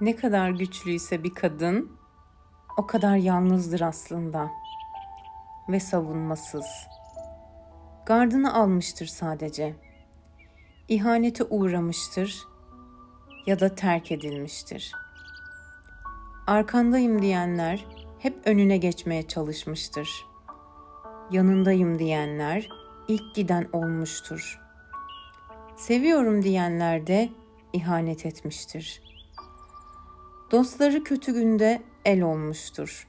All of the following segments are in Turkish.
Ne kadar güçlüyse bir kadın, o kadar yalnızdır aslında ve savunmasız. Gardını almıştır sadece. İhanete uğramıştır ya da terk edilmiştir. Arkandayım diyenler hep önüne geçmeye çalışmıştır. Yanındayım diyenler ilk giden olmuştur. Seviyorum diyenler de ihanet etmiştir. Dostları kötü günde el olmuştur.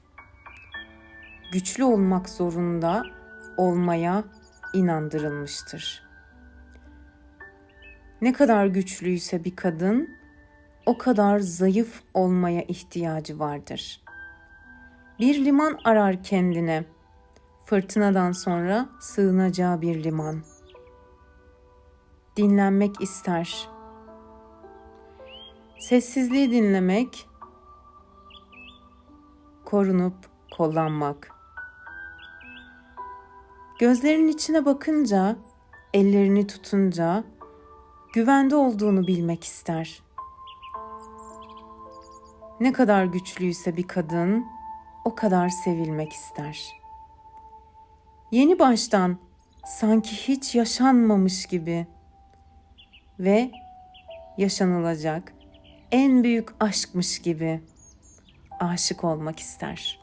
Güçlü olmak zorunda olmaya inandırılmıştır. Ne kadar güçlüyse bir kadın, o kadar zayıf olmaya ihtiyacı vardır. Bir liman arar kendine. Fırtınadan sonra sığınacağı bir liman. Dinlenmek ister. Sessizliği dinlemek, korunup kollanmak. Gözlerinin içine bakınca, ellerini tutunca güvende olduğunu bilmek ister. Ne kadar güçlüyse bir kadın, o kadar sevilmek ister. Yeni baştan sanki hiç yaşanmamış gibi ve yaşanılacak en büyük aşkmış gibi aşık olmak ister.